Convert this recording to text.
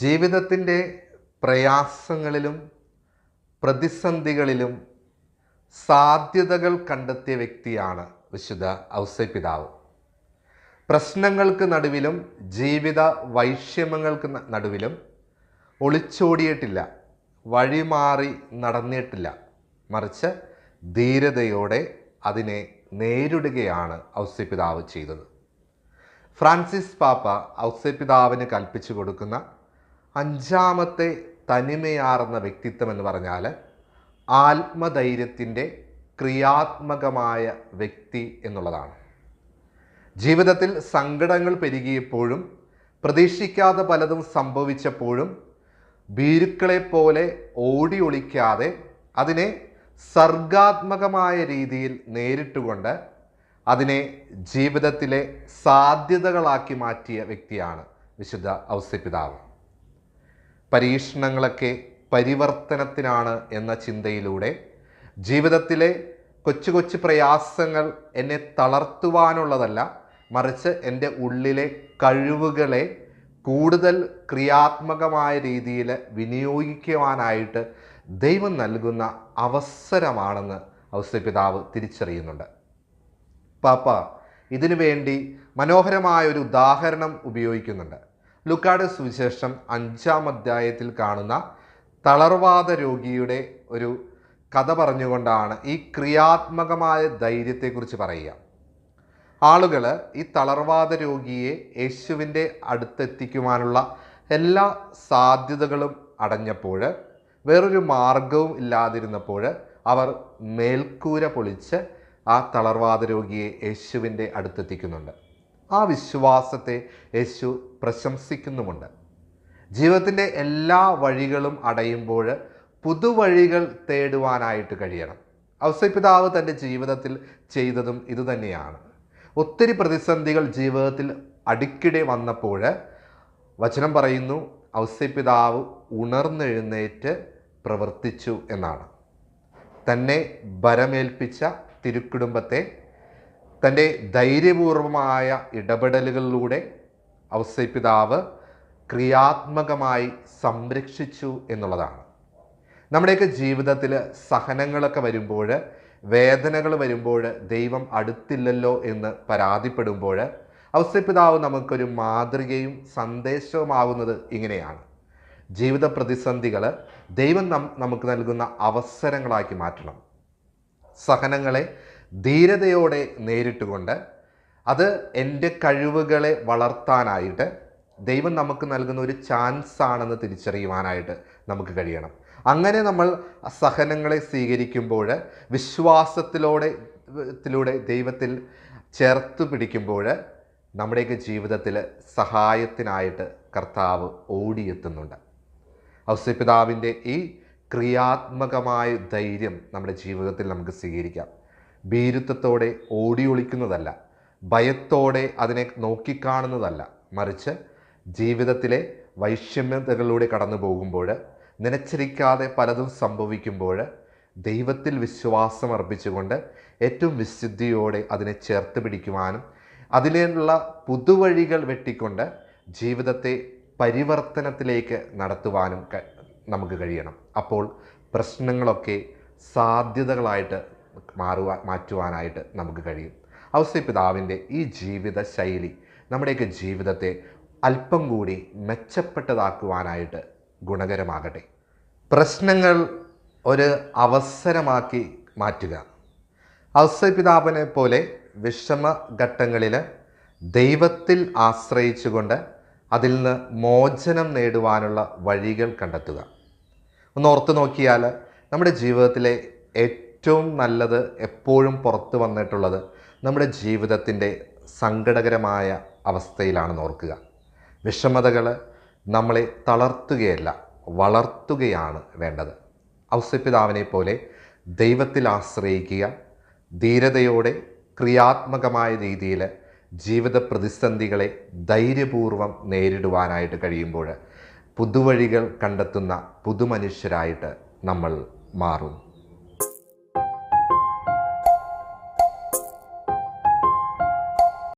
ജീവിതത്തിന്റെ പ്രയാസങ്ങളിലും പ്രതിസന്ധികളിലും സാധ്യതകൾ കണ്ടെത്തിയ വ്യക്തിയാണ് വിശുദ്ധ ഔസൈ പിതാവ്. പ്രശ്നങ്ങൾക്ക് നടുവിലും ജീവിത വൈഷമ്യങ്ങൾക്ക് നടുവിലും ഒളിച്ചോടിയിട്ടില്ല വഴിമാറി നടന്നിട്ടില്ല. മറിച്ച് ധീരതയോടെ അതിനെ നേരിടുകയാണ് ഔസൈ പിതാവ് ചെയ്തത്. ഫ്രാൻസിസ് പാപ്പ ഔസൈ പിതാവിന് കൽപ്പിച്ചു കൊടുക്കുന്ന അഞ്ചാമത്തെ തനിമയാർന്ന വ്യക്തിത്വം എന്ന് പറഞ്ഞാൽ ആത്മധൈര്യത്തിന്റെ ക്രിയാത്മകമായ വ്യക്തി എന്നുള്ളതാണ്. ജീവിതത്തിൽ സങ്കടങ്ങൾ പെരുകിയപ്പോഴും പ്രതീക്ഷിക്കാതെ പലതും സംഭവിച്ചപ്പോഴും ഭീരുക്കളെ പോലെ ഓടി ഒളിക്കാതെ അതിനെ സർഗാത്മകമായ രീതിയിൽ നേരിട്ടുകൊണ്ട് അതിനെ ജീവിതത്തിലെ സാധ്യതകളാക്കി മാറ്റിയ വ്യക്തിയാണ് വിശുദ്ധ ഔസ്യപിതാവ് പരീക്ഷണങ്ങളൊക്കെ പരിവർത്തനത്തിനാണ് എന്ന ചിന്തയിലൂടെ ജീവിതത്തിലെ കൊച്ചു കൊച്ചു പ്രയാസങ്ങൾ എന്നെ തളർത്തുവാനുള്ളതല്ല മറിച്ച് എന്റെ ഉള്ളിലെ കഴിവുകളെ കൂടുതൽ ക്രിയാത്മകമായ രീതിയിൽ വിനിയോഗിക്കുവാനായിട്ട് ദൈവം നൽകുന്ന അവസരമാണെന്ന് ഔസ്യപിതാവ് തിരിച്ചറിയുന്നുണ്ട്. പാപ്പ ഇതിനു വേണ്ടി മനോഹരമായ ഒരു ഉദാഹരണം ഉപയോഗിക്കുന്നുണ്ട്. ലുക്കാട് സുവിശേഷം അഞ്ചാം അധ്യായത്തിൽ കാണുന്ന തളർവാദ രോഗിയുടെ ഒരു കഥ പറഞ്ഞുകൊണ്ടാണ് ഈ ക്രിയാത്മകമായ ധൈര്യത്തെക്കുറിച്ച് പറയുക. ആളുകൾ ഈ തളർവാദ രോഗിയെ യേശുവിന്റെ അടുത്തെത്തിക്കുവാനുള്ള എല്ലാ സാധ്യതകളും അടഞ്ഞപ്പോൾ വേറൊരു മാർഗവും ഇല്ലാതിരുന്നപ്പോൾ അവർ മേൽക്കൂര പൊളിച്ച് ആ തളർവാദ രോഗിയെ യേശുവിന്റെ അടുത്തെത്തിക്കുന്നുണ്ട്. ആ വിശ്വാസത്തെ യേശു പ്രശംസിക്കുന്നുമുണ്ട്. ജീവിതത്തിന്റെ എല്ലാ വഴികളും അടയുമ്പോൾ പുതുവഴികൾ തേടുവാനായിട്ട് കഴിയണം. ഔസപിതാവ് തന്റെ ജീവിതത്തിൽ ചെയ്തതും ഇതുതന്നെയാണ്. ഒത്തിരി പ്രതിസന്ധികൾ ജീവിതത്തിൽ അടിക്കിടെ വന്നപ്പോൾ വചനം പറയുന്നു ഔസപിതാവ് ഉണർന്നെഴുന്നേറ്റ് പ്രവർത്തിച്ചു എന്നാണ്. തന്നെ ബരമേൽപ്പിച്ച തിരുക്കുടുംബത്തെ തന്റെ ധൈര്യപൂർവമായ ഇടപെടലുകളിലൂടെ ഔസപിതാവ് ക്രിയാത്മകമായി സംരക്ഷിച്ചു എന്നുള്ളതാണ്. നമ്മുടെയൊക്കെ ജീവിതത്തിൽ സഹനങ്ങളൊക്കെ വരുമ്പോൾ വേദനകൾ വരുമ്പോൾ ദൈവം അടുത്തില്ലല്ലോ എന്ന് പരാതിപ്പെടുമ്പോൾ ഔസപിതാവ് നമുക്കൊരു മാതൃകയും സന്ദേശവുമാകുന്നത് ഇങ്ങനെയാണ്. ജീവിത പ്രതിസന്ധികൾ ദൈവം നമുക്ക് നൽകുന്ന അവസരങ്ങളാക്കി മാറ്റണം. സഹനങ്ങളെ ധീരതയോടെ നേരിട്ടുകൊണ്ട് അത് എന്റെ കഴിവുകളെ വളർത്താനായിട്ട് ദൈവം നമുക്ക് നൽകുന്ന ഒരു ചാൻസ് ആണെന്ന് തിരിച്ചറിയുവാനായിട്ട് നമുക്ക് കഴിയണം. അങ്ങനെ നമ്മൾ സഹനങ്ങളെ സ്വീകരിക്കുമ്പോൾ വിശ്വാസത്തിലൂടെ ത്തിലൂടെ ദൈവത്തിൽ ചേർത്ത് പിടിക്കുമ്പോൾ നമ്മുടെയൊക്കെ ജീവിതത്തിൽ സഹായത്തിനായിട്ട് കർത്താവ് ഓടിയെത്തുന്നുണ്ട്. ഔസ്യപിതാവിന്റെ ഈ ക്രിയാത്മകമായ ധൈര്യം നമ്മുടെ ജീവിതത്തിൽ നമുക്ക് സ്വീകരിക്കാം. ഭീരുത്വത്തോടെ ഓടിയൊളിക്കുന്നതല്ല ഭയത്തോടെ അതിനെ നോക്കിക്കാണുന്നതല്ല. മറിച്ച് ജീവിതത്തിലെ വൈഷമ്യതകളിലൂടെ കടന്നു പോകുമ്പോൾ നനച്ചിരിക്കാതെ പലതും സംഭവിക്കുമ്പോൾ ദൈവത്തിൽ വിശ്വാസം അർപ്പിച്ചുകൊണ്ട് ഏറ്റവും വിശുദ്ധിയോടെ അതിനെ ചേർത്ത് പിടിക്കുവാനും അതിലുള്ള പുതുവഴികൾ വെട്ടിക്കൊണ്ട് ജീവിതത്തെ പരിവർത്തനത്തിലേക്ക് നടത്തുവാനും നമുക്ക് കഴിയണം. അപ്പോൾ പ്രശ്നങ്ങളൊക്കെ സാധ്യതകളായിട്ട് മാറുവാൻ മാറ്റുവാനായിട്ട് നമുക്ക് കഴിയും. ഔസ്യപിതാവിന്റെ ഈ ജീവിത ശൈലി നമ്മുടെയൊക്കെ ജീവിതത്തെ അല്പം കൂടി മെച്ചപ്പെട്ടതാക്കുവാനായിട്ട് ഗുണകരമാകട്ടെ. പ്രശ്നങ്ങൾ ഒരു അവസരമാക്കി മാറ്റുക. അവസ്ഥപിതാവിനെ പോലെ വിഷമഘട്ടങ്ങളിൽ ദൈവത്തിൽ ആശ്രയിച്ചുകൊണ്ട് അതിൽ നിന്ന് മോചനം നേടുവാനുള്ള വഴികൾ കണ്ടെത്തുക. ഒന്ന് ഓർത്തു നോക്കിയാൽ നമ്മുടെ ജീവിതത്തിലെ ഏറ്റവും നല്ലത് എപ്പോഴും പുറത്തു വന്നിട്ടുള്ളത് നമ്മുടെ ജീവിതത്തിന്റെ സങ്കടകരമായ അവസ്ഥയിലാണെന്ന് ഓർക്കുക. വിഷമതകൾ നമ്മളെ തളർത്തുകയല്ല വളർത്തുകയാണ് വേണ്ടത്. ഔസ്യപിതാവിനെ പോലെ ദൈവത്തിൽ ആശ്രയിക്കുക ധീരതയോടെ ക്രിയാത്മകമായ രീതിയിൽ ജീവിത പ്രതിസന്ധികളെ ധൈര്യപൂർവം നേരിടുവാനായിട്ട് കഴിയുമ്പോൾ പുതുവഴികൾ കണ്ടെത്തുന്ന പുതുമനുഷ്യരായിട്ട് നമ്മൾ മാറും.